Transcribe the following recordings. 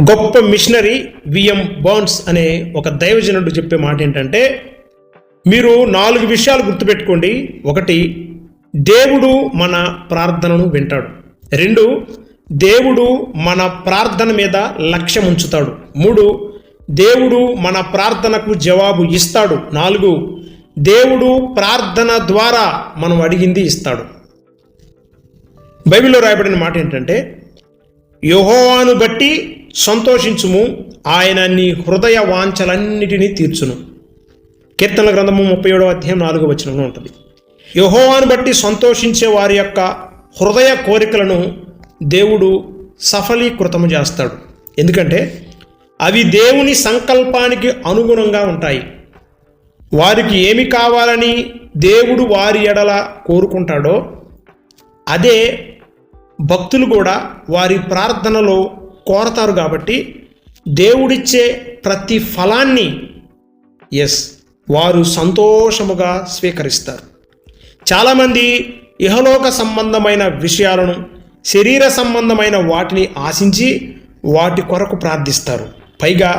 గొప్ప machinery VM బాన్స్ అనే ఒక దైవజనుడు చెప్పే మాట ఏంటంటే మీరు నాలుగు విషయాలు గుర్తుపెట్టుకోండి. ఒకటి దేవుడు మన ప్రార్థనను వింటాడు. రెండు దేవుడు మన ప్రార్థన మీద లక్ష్యం ఉంచుతాడు. మూడు దేవుడు మన ప్రార్థనకు జవాబు ఇస్తాడు. నాలుగు దేవుడు ప్రార్థన ద్వారా మనం అడిగింది ఇస్తాడు. బైబిల్లో రాయబడిన మాట ఏంటంటే యోహోవాను బట్టి సంతోషించుము. ఆయన నీ హృదయ వాంఛలన్నిటినీ తీర్చును. కీర్తన గ్రంథము ముప్పై ఏడవ అధ్యాయం నాలుగో వచనంలో ఉంటుంది. యహోవాను బట్టి సంతోషించే వారి యొక్క హృదయ కోరికలను దేవుడు సఫలీకృతము చేస్తాడు. ఎందుకంటే అవి దేవుని సంకల్పానికి అనుగుణంగా ఉంటాయి. వారికి ఏమి కావాలని దేవుడు వారి ఎడల కోరుకుంటాడో అదే భక్తులు కూడా వారి ప్రార్థనలో కోరతారు కాబట్టి దేవుడిచ్చే ప్రతి ఫలాన్ని ఎస్ వారు సంతోషముగా స్వీకరిస్తారు. చాలామంది ఇహలోక సంబంధమైన విషయాలను శరీర సంబంధమైన వాటిని ఆశించి వాటి కొరకు ప్రార్థిస్తారు. పైగా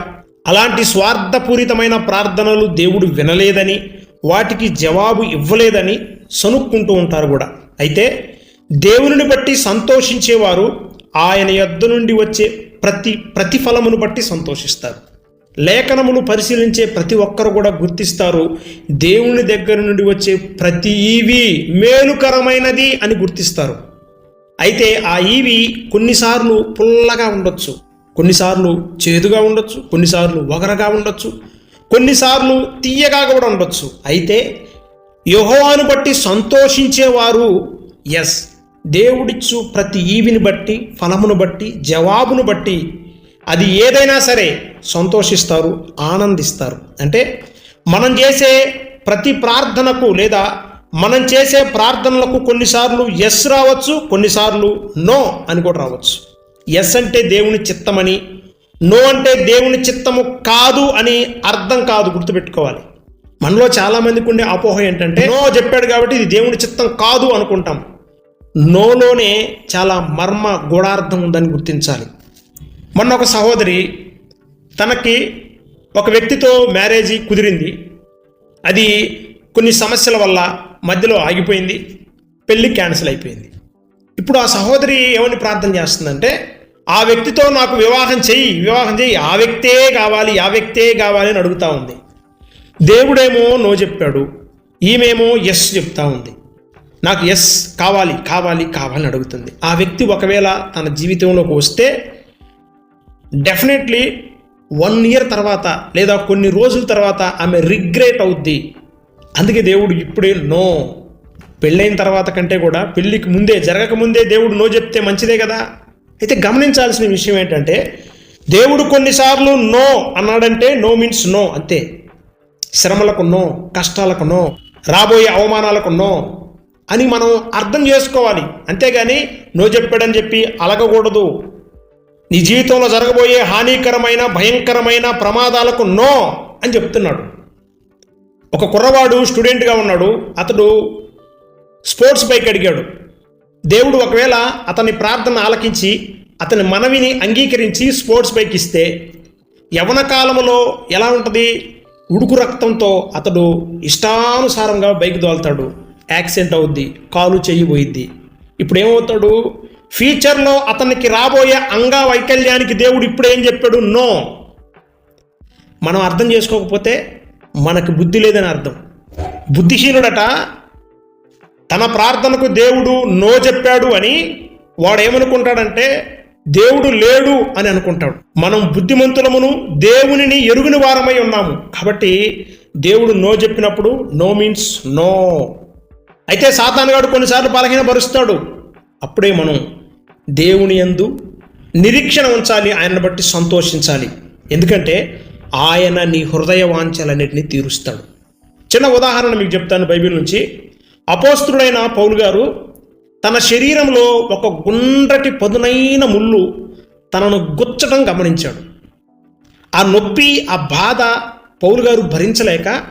అలాంటి స్వార్థపూరితమైన ప్రార్థనలు దేవుడు వినలేదని వాటికి జవాబు ఇవ్వలేదని సనుక్కుంటూ ఉంటారు కూడా. అయితే దేవుని బట్టి సంతోషించేవారు ఆయన యొద్ద నుండి వచ్చే ప్రతి ప్రతిఫలమును బట్టి సంతోషిస్తారు. లేఖనములు పరిశీలించే ప్రతి ఒక్కరు కూడా గుర్తిస్తారు. దేవుని దగ్గర నుండి వచ్చే ప్రతి ఈవి మేలుకరమైనది అని గుర్తిస్తారు. అయితే ఆ ఈవి కొన్నిసార్లు పుల్లగా ఉండొచ్చు కొన్నిసార్లు చేదుగా ఉండొచ్చు కొన్నిసార్లు వగరగా ఉండొచ్చు కొన్నిసార్లు తీయగా కూడా ఉండొచ్చు. అయితే యెహోవాను బట్టి సంతోషించేవారు ఎస్ దేవుడిచ్చు ప్రతి ఈవిని బట్టి ఫలమును బట్టి జవాబును బట్టి అది ఏదైనా సరే సంతోషిస్తారు ఆనందిస్తారు. అంటే మనం చేసే ప్రతి ప్రార్థనకు లేదా మనం చేసే ప్రార్థనలకు కొన్నిసార్లు ఎస్ రావచ్చు కొన్నిసార్లు నో అని కూడా రావచ్చు. ఎస్ అంటే దేవుని చిత్తమని నో అంటే దేవుని చిత్తము కాదు అని అర్థం కాదు గుర్తుపెట్టుకోవాలి. మనలో చాలామందికి ఉండే అపోహ ఏంటంటే నో చెప్పాడు కాబట్టి ఇది దేవుని చిత్తం కాదు అనుకుంటాం. నోలోనే చాలా మర్మ గూఢార్థం ఉందని గుర్తించాలి. మొన్న ఒక సహోదరి తనకి ఒక వ్యక్తితో మ్యారేజీ కుదిరింది. అది కొన్ని సమస్యల వల్ల మధ్యలో ఆగిపోయింది. పెళ్ళి క్యాన్సిల్ అయిపోయింది. ఇప్పుడు ఆ సహోదరి ఏమని ప్రార్థన చేస్తుందంటే ఆ వ్యక్తితో నాకు వివాహం చెయ్యి వివాహం చెయ్యి ఆ వ్యక్తే కావాలి ఆ వ్యక్తే కావాలి అని అడుగుతా ఉంది. దేవుడేమో నో చెప్పాడు. ఈమెమో ఎస్ చెప్తా ఉంది. నాకు ఎస్ కావాలి కావాలి కావాలని అడుగుతుంది. ఆ వ్యక్తి ఒకవేళ తన జీవితంలోకి వస్తే డెఫినెట్లీ వన్ ఇయర్ తర్వాత లేదా కొన్ని రోజుల తర్వాత ఆమె రిగ్రెట్ అవుద్ది. అందుకే దేవుడు ఇప్పుడే నో పెళ్ళైన తర్వాత కంటే కూడా పెళ్ళికి ముందే జరగక ముందే దేవుడు నో చెప్తే మంచిదే కదా? అయితే గమనించాల్సిన విషయం ఏంటంటే దేవుడు కొన్నిసార్లు నో అన్నాడంటే నో మీన్స్ నో అంతే. శ్రమలకు నో కష్టాలకు నో రాబోయే అవమానాలకు నో అని మనం అర్థం చేసుకోవాలి. అంతేగాని నో చెప్పాడని చెప్పి అలగకూడదు. నీ జీవితంలో జరగబోయే హానికరమైన భయంకరమైన ప్రమాదాలకు నో అని చెప్తున్నాడు. ఒక కుర్రవాడు స్టూడెంట్గా ఉన్నాడు. అతడు స్పోర్ట్స్ బైక్ అడిగాడు. దేవుడు ఒకవేళ అతని ప్రార్థన ఆలకించి అతని మనవిని అంగీకరించి స్పోర్ట్స్ బైక్ ఇస్తే యవన కాలంలో ఎలా ఉంటుంది? ఉడుకు రక్తంతో అతడు ఇష్టానుసారంగా బైక్ దోలుతాడు. యాక్సిడెంట్ అవుద్ది కాలు చెయ్యి పోయిద్ది. ఇప్పుడు ఏమవుతాడు ఫ్యూచర్లో అతనికి రాబోయే అంగవైకల్యానికి దేవుడు ఇప్పుడు ఏం చెప్పాడు? నో. మనం అర్థం చేసుకోకపోతే మనకు బుద్ధి లేదని అర్థం. బుద్ధిహీనుడట తన ప్రార్థనకు దేవుడు నో చెప్పాడు అని వాడు ఏమనుకుంటాడంటే దేవుడు లేడు అని అనుకుంటాడు. మనం బుద్ధిమంతులమును దేవునిని ఎరుగుని వారమై ఉన్నాము. కాబట్టి దేవుడు నో చెప్పినప్పుడు నో మీన్స్ నో. అయితే సాతానుగాడు కొన్నిసార్లు బలహీనపరుస్తాడు. అప్పుడే మనం దేవుని యందు నిరీక్షణ ఉంచాలి ఆయనను బట్టి సంతోషించాలి. ఎందుకంటే ఆయన నీ హృదయ వాంఛలన్నిటిని తీరుస్తాడు. చిన్న ఉదాహరణ మీకు చెప్తాను బైబిల్ నుంచి. అపోస్తుడైన పౌలు గారు తన శరీరంలో ఒక గుండ్రటి పదునైన ముళ్ళు తనను గుచ్చటం గమనించాడు. ఆ నొప్పి ఆ బాధ పౌలు గారు భరించలేక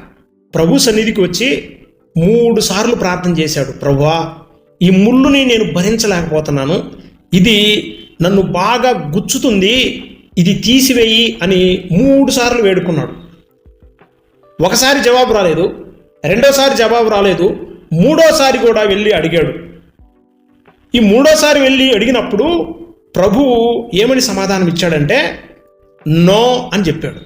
ప్రభు సన్నిధికి వచ్చి మూడు సార్లు ప్రార్థన చేశాడు ప్రభువా ఈ ముళ్ళుని నేను భరించలేకపోతున్నాను. ఇది నన్ను బాగా గుచ్చుతుంది. ఇది తీసివేయి అని మూడు సార్లు వేడుకున్నాడు. ఒకసారి జవాబు రాలేదు రెండోసారి జవాబు రాలేదు మూడోసారి కూడా వెళ్ళి అడిగాడు. ఈ మూడోసారి వెళ్ళి అడిగినప్పుడు ప్రభువు ఏమని సమాధానం ఇచ్చాడంటే నో అని చెప్పాడు.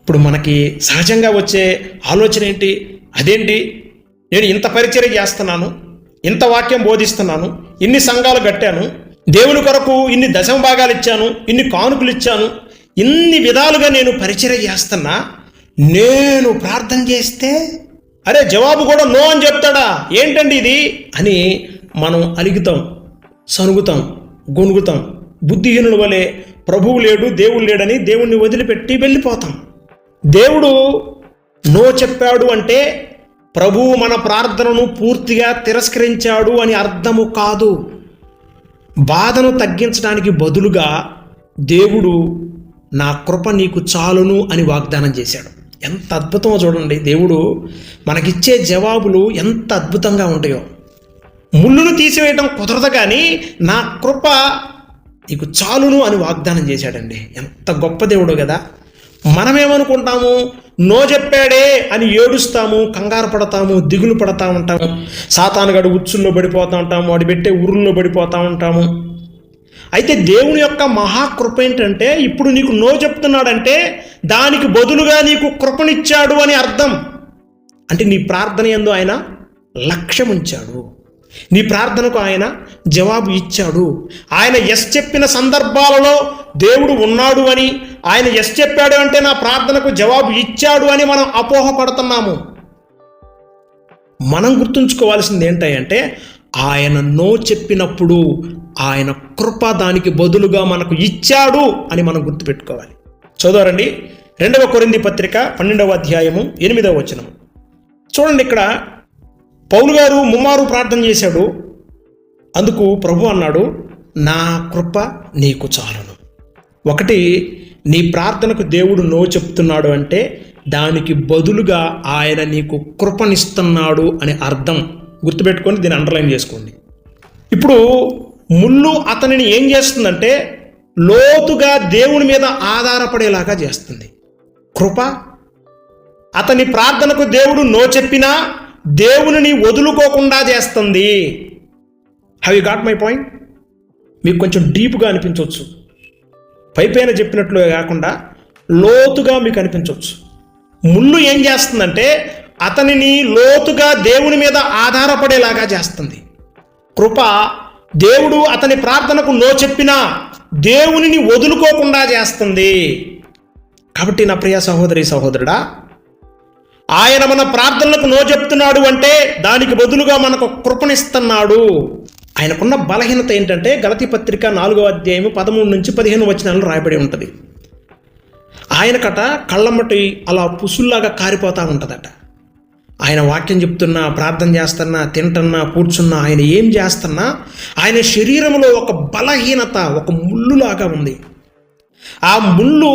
ఇప్పుడు మనకి సహజంగా వచ్చే ఆలోచన ఏంటి? అదేంటి? నేను ఇంత పరిచర్య చేస్తున్నాను ఇంత వాక్యం బోధిస్తున్నాను ఇన్ని సంఘాలు కట్టాను దేవుని కొరకు ఇన్ని దశమ భాగాలు ఇచ్చాను ఇన్ని కానుకలు ఇచ్చాను ఇన్ని విధాలుగా నేను పరిచర్య చేస్తున్నా నేను ప్రార్థన చేస్తే అరే జవాబు కూడా నో అని చెప్తాడా? ఏంటండి ఇది? అని మనం అలుగుతాం సనుగుతాం గొనుగుతాం బుద్ధిహీనుల వలె ప్రభువు లేడు దేవుడు లేడని దేవుణ్ణి వదిలిపెట్టి వెళ్ళిపోతాం. దేవుడు నో చెప్పాడు అంటే ప్రభువు మన ప్రార్థనను పూర్తిగా తిరస్కరించాడు అని అర్థము కాదు. బాధను తగ్గించడానికి బదులుగా దేవుడు నా కృప నీకు చాలును అని వాగ్దానం చేశాడు. ఎంత అద్భుతమో చూడండి. దేవుడు మనకిచ్చే జవాబులు ఎంత అద్భుతంగా ఉంటాయో. ముళ్ళును తీసివేయడం కుదరదు కానీ నా కృప నీకు చాలును అని వాగ్దానం చేశాడండి. ఎంత గొప్ప దేవుడు కదా. మనమేమనుకుంటాము? నో చెప్పాడే అని ఏడుస్తాము కంగారు పడతాము దిగులు పడతా ఉంటాము. సాతానుగడు ఉచ్చుల్లో పడిపోతూ ఉంటాము వాడి పెట్టే ఉరుల్లో పడిపోతూ ఉంటాము. అయితే దేవుని యొక్క మహాకృప ఏంటంటే ఇప్పుడు నీకు నో చెప్తున్నాడంటే దానికి బదులుగా నీకు కృపనిచ్చాడు అని అర్థం. అంటే నీ ప్రార్థన ఎందు ఆయన లక్ష్యం ఉంచాడు నీ ప్రార్థనకు ఆయన జవాబు ఇచ్చాడు. ఆయన ఎస్ చెప్పిన సందర్భాలలో దేవుడు ఉన్నాడు అని ఆయన ఎస్ చెప్పాడు అంటే నా ప్రార్థనకు జవాబు ఇచ్చాడు అని మనం అపోహపడుతున్నాము. మనం గుర్తుంచుకోవాల్సింది ఏంటంటే ఆయన నో చెప్పినప్పుడు ఆయన కృప దానికి బదులుగా మనకు ఇచ్చాడు అని మనం గుర్తుపెట్టుకోవాలి. చదవరండి. రెండవ కొరింది పత్రిక పన్నెండవ అధ్యాయము ఎనిమిదవ వచనము. చూడండి ఇక్కడ పౌలు గారు ముమ్మారు ప్రార్థన చేశాడు. అందుకు ప్రభు అన్నాడు నా కృప నీకు చాలు ఒకటి నీ ప్రార్థనకు దేవుడు నో చెప్తున్నాడు అంటే దానికి బదులుగా ఆయన నీకు కృపనిస్తున్నాడు అని అర్థం. గుర్తుపెట్టుకొని దీన్ని అండర్లైన్ చేసుకోండి. ఇప్పుడు ముళ్ళు అతనిని ఏం చేస్తుందంటే లోతుగా దేవుని మీద ఆధారపడేలాగా చేస్తుంది. కృప అతని ప్రార్థనకు దేవుడు నో చెప్పినా దేవునిని వదులుకోకుండా చేస్తుంది. Have you got my point మీకు కొంచెం డీప్గా అనిపించవచ్చు. పైపైన చెప్పినట్లు కాకుండా లోతుగా మీకు అనిపించవచ్చు. ముళ్ళు ఏం చేస్తుందంటే అతనిని లోతుగా దేవుని మీద ఆధారపడేలాగా చేస్తుంది. కృప దేవుడు అతని ప్రార్థనకు నో చెప్పినా దేవునిని వదులుకోకుండా చేస్తుంది. కాబట్టి నా ప్రియ సహోదరి సహోదరుడా ఆయన మన ప్రార్థనలకు నో చెప్తున్నాడు అంటే దానికి బదులుగా మనకు కృపణిస్తున్నాడు ఆయనకున్న బలహీనత ఏంటంటే గలతి పత్రిక నాలుగో అధ్యాయము పదమూడు నుంచి పదిహేను వచనాలు రాయబడి ఉంటుంది. ఆయనకట కళ్ళమ్మటి అలా పుసుల్లాగా కారిపోతూ ఉంటుందట. ఆయన వాక్యం చెప్తున్నా ప్రార్థన చేస్తున్నా తింటున్నా కూర్చున్నా ఆయన ఏం చేస్తున్నా ఆయన శరీరంలో ఒక బలహీనత ఒక ముళ్ళులాగా ఉంది. ఆ ముళ్ళు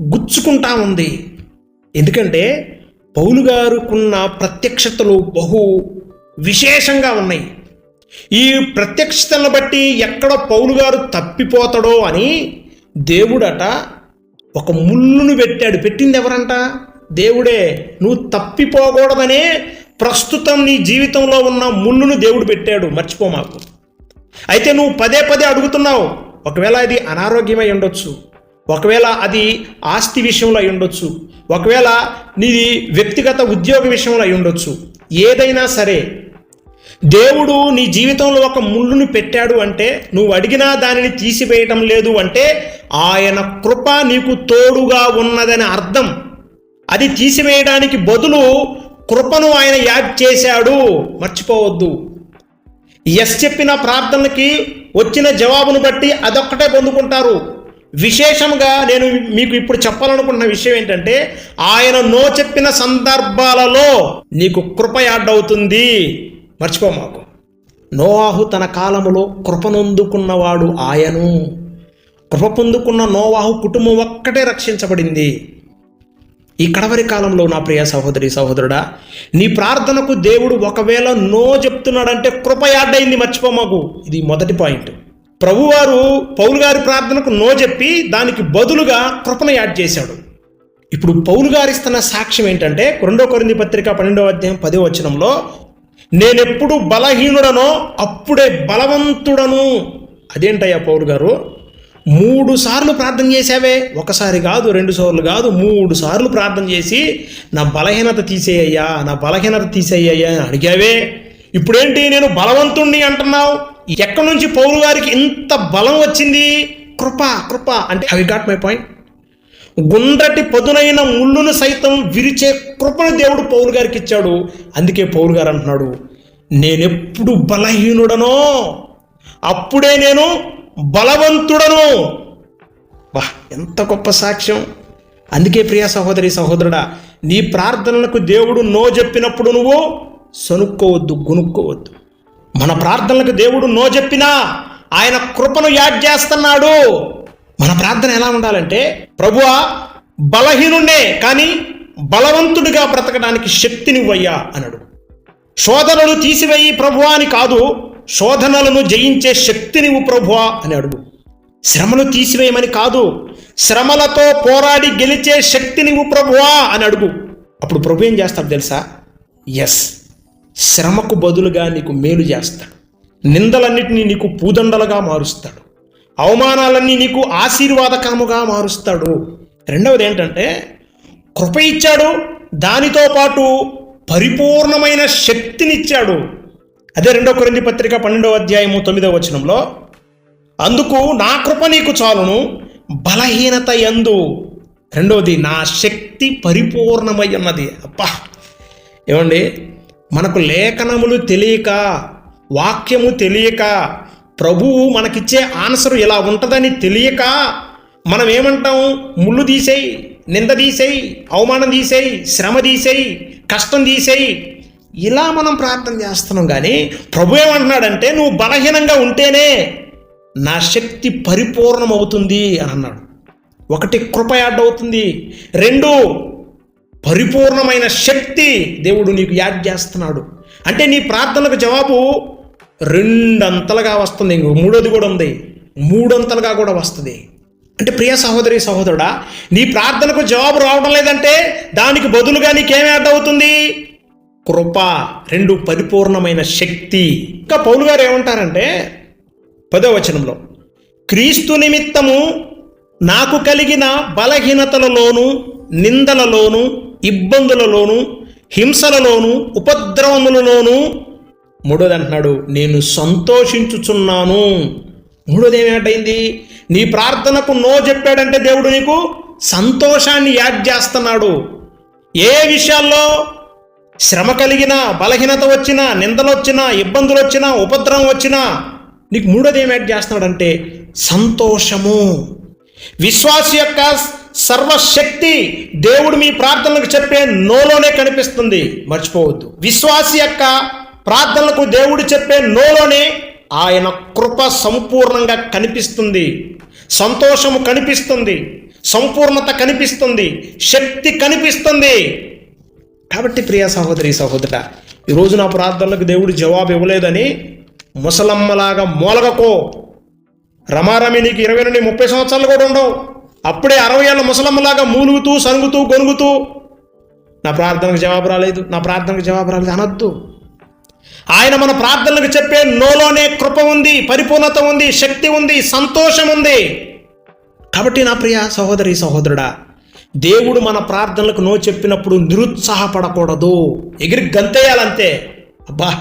గుచ్చుకుంటా ఉంది. ఎందుకంటే పౌలు గారుకున్న ప్రత్యక్షతలు బహు విశేషంగా ఉన్నాయి. ఈ ప్రత్యక్షతలను బట్టి ఎక్కడ పౌలు గారు తప్పిపోతాడో అని దేవుడట ఒక ముళ్ళును పెట్టాడు. పెట్టింది ఎవరంట? దేవుడే నువ్వు తప్పిపోకూడదనే ప్రస్తుతం నీ జీవితంలో ఉన్న ముళ్ళును దేవుడు పెట్టాడు. మర్చిపో మాకు. అయితే నువ్వు పదే పదే అడుగుతున్నావు ఒకవేళ అది అనారోగ్యమై ఉండొచ్చు ఒకవేళ అది ఆస్తి విషయంలో అయి ఉండొచ్చు ఒకవేళ నీది వ్యక్తిగత ఉద్యోగ విషయంలో అయి ఉండొచ్చు ఏదైనా సరే దేవుడు నీ జీవితంలో ఒక ముళ్ళుని పెట్టాడు అంటే నువ్వు అడిగినా దానిని తీసివేయటం లేదు అంటే ఆయన కృప నీకు తోడుగా ఉన్నదని అర్థం. అది తీసివేయడానికి బదులు కృపను ఆయన యాడ్ చేశాడు. మర్చిపోవద్దు. ఎస్ చెప్పిన ప్రార్థనకి వచ్చిన జవాబును బట్టి అదొక్కటే పొందుకుంటారు. విశేషంగా నేను మీకు ఇప్పుడు చెప్పాలనుకుంటున్న విషయం ఏంటంటే ఆయన నో చెప్పిన సందర్భాలలో నీకు కృప యాడ్ అవుతుంది. మర్చిపో మాకు నోవాహు తన కాలములో కృపనొందుకున్నవాడు ఆయను. కృప పొందుకున్న నోవాహు కుటుంబం ఒక్కటే రక్షించబడింది. ఈ కడవరి కాలంలో నా ప్రియ సహోదరి సహోదరుడా నీ ప్రార్థనకు దేవుడు ఒకవేళ నో చెప్తున్నాడంటే కృప యాడ్ అయింది మర్చిపోమాకు. ఇది మొదటి పాయింట్. ప్రభువారు పౌలు గారి ప్రార్థనకు నో చెప్పి దానికి బదులుగా కృపను యాడ్ చేశాడు. ఇప్పుడు పౌలు గారిస్తున్న సాక్ష్యం ఏంటంటే రెండో కొరింది పత్రిక పన్నెండవ అధ్యాయం పదో వచనంలో నేనెప్పుడు బలహీనుడనో అప్పుడే బలవంతుడను. అదేంటయ్యా పౌలు గారు? మూడు సార్లు ప్రార్థన చేశావే? ఒకసారి కాదు రెండు సార్లు కాదు మూడు సార్లు ప్రార్థన చేసి నా బలహీనత తీసేయ్యా నా బలహీనత తీసేయ్యా అని అడిగావే? ఇప్పుడేంటి నేను బలవంతుణ్ణి అంటున్నావు? ఎక్కడి నుంచి పౌరు గారికి ఇంత బలం వచ్చింది? కృప కృప అంటే ఐ గాట్ మై పాయింట్ గుండ్రటి పదునైన ముళ్ళును సైతం విరిచే కృపను దేవుడు పౌరు గారికి ఇచ్చాడు. అందుకే పౌరు గారు అంటున్నాడు నేనెప్పుడు బలహీనుడనో అప్పుడే నేను బలవంతుడను. వా ఎంత గొప్ప సాక్ష్యం. అందుకే ప్రియ సహోదరి సహోదరుడా నీ ప్రార్థనలకు దేవుడు నో చెప్పినప్పుడు నువ్వు సనుక్కోవద్దు గునుక్కోవద్దు. మన ప్రార్థనలకు దేవుడు నో చెప్పినా ఆయన కృపను యాడ్ చేస్తున్నాడు. మన ప్రార్థన ఎలా ఉండాలంటే ప్రభువా బలహీనుండే కానీ బలవంతుడిగా బ్రతకడానికి శక్తినివ్వయ్యా అనడు. శోధనలు తీసివేయి ప్రభువా అని కాదు శోధనలను జయించే శక్తినివ్వు ప్రభువా అని అడుగు. శ్రమను తీసివేయమని కాదు శ్రమలతో పోరాడి గెలిచే శక్తినివ్వు ప్రభువా అని అడుగు. అప్పుడు ప్రభు ఏం చేస్తాడు తెలుసా? ఎస్ శ్రమకు బదులుగా నీకు మేలు చేస్తాడు. నిందలన్నిటినీ నీకు పూదండలుగా మారుస్తాడు. అవమానాలన్నీ నీకు ఆశీర్వాదకరముగా మారుస్తాడు. రెండవది ఏంటంటే కృప ఇచ్చాడు దానితో పాటు పరిపూర్ణమైన శక్తినిచ్చాడు. అదే రెండో కొరింది పత్రిక పన్నెండవ అధ్యాయము తొమ్మిదవ వచనంలో అందుకు నా కృప నీకు చాలును బలహీనత ఎందు రెండవది నా శక్తి పరిపూర్ణమై ఉన్నది. అబ్బా! ఏమండి? మనకు లేఖనములు తెలియక వాక్యము తెలియక ప్రభువు మనకిచ్చే ఆన్సర్ ఇలా ఉంటుందని తెలియక మనం ఏమంటాం? ముళ్ళు తీసేయి నింద తీసేయి అవమానం తీసేయి శ్రమ తీసేయి కష్టం తీసేయి. ఇలా మనం ప్రార్థన చేస్తున్నాం కానీ ప్రభు ఏమంటున్నాడంటే నువ్వు బలహీనంగా ఉంటేనే నా శక్తి పరిపూర్ణమవుతుంది అని అన్నాడు. ఒకటి కృప యాడ్ అవుతుంది. రెండు పరిపూర్ణమైన శక్తి దేవుడు నీకు యాడ్ చేస్తున్నాడు. అంటే నీ ప్రార్థనకు జవాబు రెండంతలుగా వస్తుంది. ఇంకో మూడోది కూడా ఉంది. మూడొంతలుగా కూడా వస్తుంది. అంటే ప్రియ సహోదరి సహోదరుడా నీ ప్రార్థనకు జవాబు రావడం లేదంటే దానికి బదులుగా నీకేం యాడ్ అవుతుంది? కృప రెండు పరిపూర్ణమైన శక్తి. ఇంకా పౌలు గారు ఏమంటారంటే పదో వచనంలో క్రీస్తు నిమిత్తము నాకు కలిగిన బలహీనతలలోను నిందలలోను ఇబ్బందులలోను హింసలలోను ఉపద్రవములలోను మూడోది అంటున్నాడు నేను సంతోషించుచున్నాను. మూడోది ఏమేటైంది నీ ప్రార్థనకు నో చెప్పాడంటే దేవుడు నీకు సంతోషాన్ని యాడ్ చేస్తున్నాడు. ఏ విషయాల్లో శ్రమ కలిగినా బలహీనత వచ్చినా నిందలు వచ్చినా ఇబ్బందులు వచ్చినా ఉపద్రవం వచ్చినా నీకు మూడోది ఏం యాడ్ చేస్తున్నాడంటే సంతోషము. విశ్వాస యొక్క సర్వశక్తి దేవుడు మీ ప్రార్థనలకు చెప్పే నోలోనే కనిపిస్తుంది. మర్చిపోవద్దు. విశ్వాస యొక్క ప్రార్థనలకు దేవుడు చెప్పే నోలోనే ఆయన కృప సంపూర్ణంగా కనిపిస్తుంది. సంతోషము కనిపిస్తుంది. సంపూర్ణత కనిపిస్తుంది. శక్తి కనిపిస్తుంది. కాబట్టి ప్రియ సహోదరి సహోదర ఈరోజు నా ప్రార్థనలకు దేవుడు జవాబు ఇవ్వలేదని ముసలమ్మలాగా మూలగకో. రమారమి నీకు ఇరవై నుండి ముప్పై సంవత్సరాలు కూడా ఉండవు. అప్పుడే అరవై ఏళ్ళ ముసలమ్మలాగా మూలుగుతూ సరుగుతూ గొనుగుతూ నా ప్రార్థనకు జవాబు రాలేదు. నా ప్రార్థనకు జవాబు రాలేదు. అనొద్దు. ఆయన మన ప్రార్థనలకు చెప్పే నోలోనే కృప ఉంది పరిపూర్ణత ఉంది శక్తి ఉంది సంతోషం ఉంది. కాబట్టి నా ప్రియ సహోదరి సహోదరుడా దేవుడు మన ప్రార్థనలకు నో చెప్పినప్పుడు నిరుత్సాహపడకూడదు. ఎగిరి గంతేయాలంతే. అబ్బా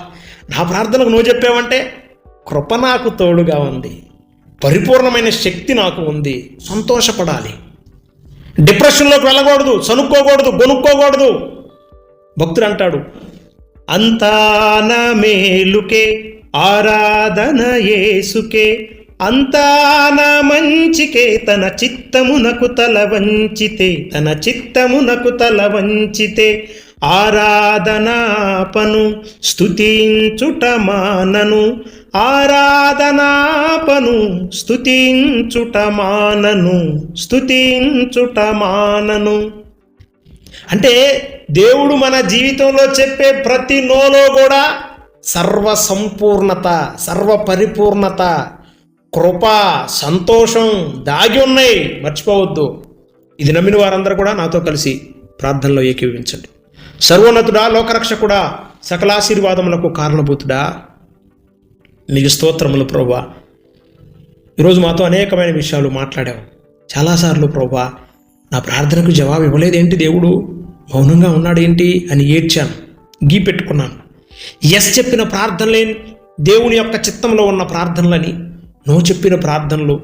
నా ప్రార్థనకు నో చెప్పావంటే కృప నాకు తోడుగా ఉంది. పరిపూర్ణమైన శక్తి నాకు ఉంది. సంతోషపడాలి. డిప్రెషన్లోకి వెళ్ళకూడదు చనుక్కోకూడదు గొనుక్కోకూడదు. భక్తుడు అంటాడు అంతా నా మేలుకే ఆరాధన యేసుకే. అంతా నా మంచికే తన చిత్తమునకు తల వంచితే తన చిత్తమునకు తల వంచితే. ఆరాధనాపను స్థుతించుట మానను. ఆరాధనాపను స్థుతించుట మానను స్థుతించుట మానను. అంటే దేవుడు మన జీవితంలో చెప్పే ప్రతి నోలో కూడా సర్వ సంపూర్ణత సర్వ పరిపూర్ణత కృప సంతోషం దాగి ఉన్నాయి. మర్చిపోవద్దు. ఇది నమ్మిన వారందరూ కూడా నాతో కలిసి ప్రార్థనలో ఏకీభవించండి. సర్వోన్నతుడా లోకరక్షకుడా సకలాశీర్వాదములకు కారణభూతుడా. నీకు స్తోత్రములు ప్రభా ఈరోజు మాతో అనేకమైన విషయాలు మాట్లాడావు. చాలాసార్లు ప్రభా నా ప్రార్థనకు జవాబు ఇవ్వలేదేంటి దేవుడు? మౌనంగా ఉన్నాడేంటి అని ఏడ్చాను గీ పెట్టుకున్నాను. ఎస్ చెప్పిన ప్రార్థనలే దేవుని యొక్క చిత్తంలో ఉన్న ప్రార్థనలని నో చెప్పిన ప్రార్థనలు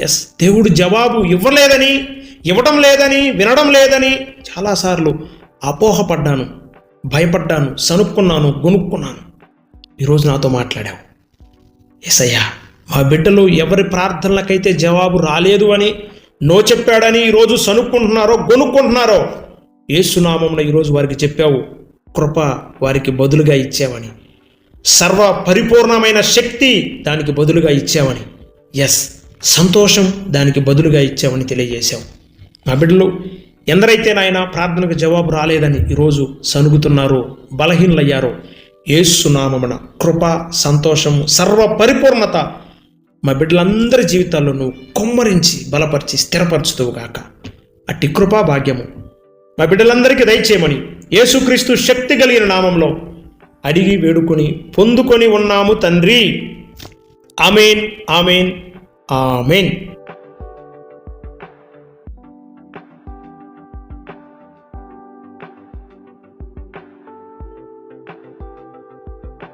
ఎస్ దేవుడు జవాబు ఇవ్వలేదని ఇవ్వడం లేదని వినడం లేదని చాలాసార్లు అపోహపడ్డాను భయపడ్డాను సనుక్కున్నాను గొనుక్కున్నాను ఈరోజు నాతో మాట్లాడావు. ఎసయ్యా మా బిడ్డలు ఎవరి ప్రార్థనలకైతే జవాబు రాలేదు అని నో చెప్పాడని ఈరోజు సనుక్కుంటున్నారో గొనుక్కుంటున్నారో ఏసునామమున ఈరోజు వారికి చెప్పావు కృప వారికి బదులుగా ఇచ్చావని. సర్వ పరిపూర్ణమైన శక్తి దానికి బదులుగా ఇచ్చావని. ఎస్ సంతోషం దానికి బదులుగా ఇచ్చావని తెలియజేశావు. మా బిడ్డలు ఎందరైతే నాయన ప్రార్థనకు జవాబు రాలేదని ఈరోజు సనుగుతున్నారో బలహీనలయ్యారో ఏసునామమున కృప సంతోషము సర్వ పరిపూర్ణత మా బిడ్డలందరి జీవితాల్లో నువ్వు కొమ్మరించి బలపరిచి స్థిరపరచుతావు గాక. అట్టి కృపా భాగ్యము మా బిడ్డలందరికీ దయచేయమని యేసుక్రీస్తు శక్తి కలిగిన నామంలో అడిగి వేడుకొని పొందుకొని ఉన్నాము తండ్రి. Amen amen amen.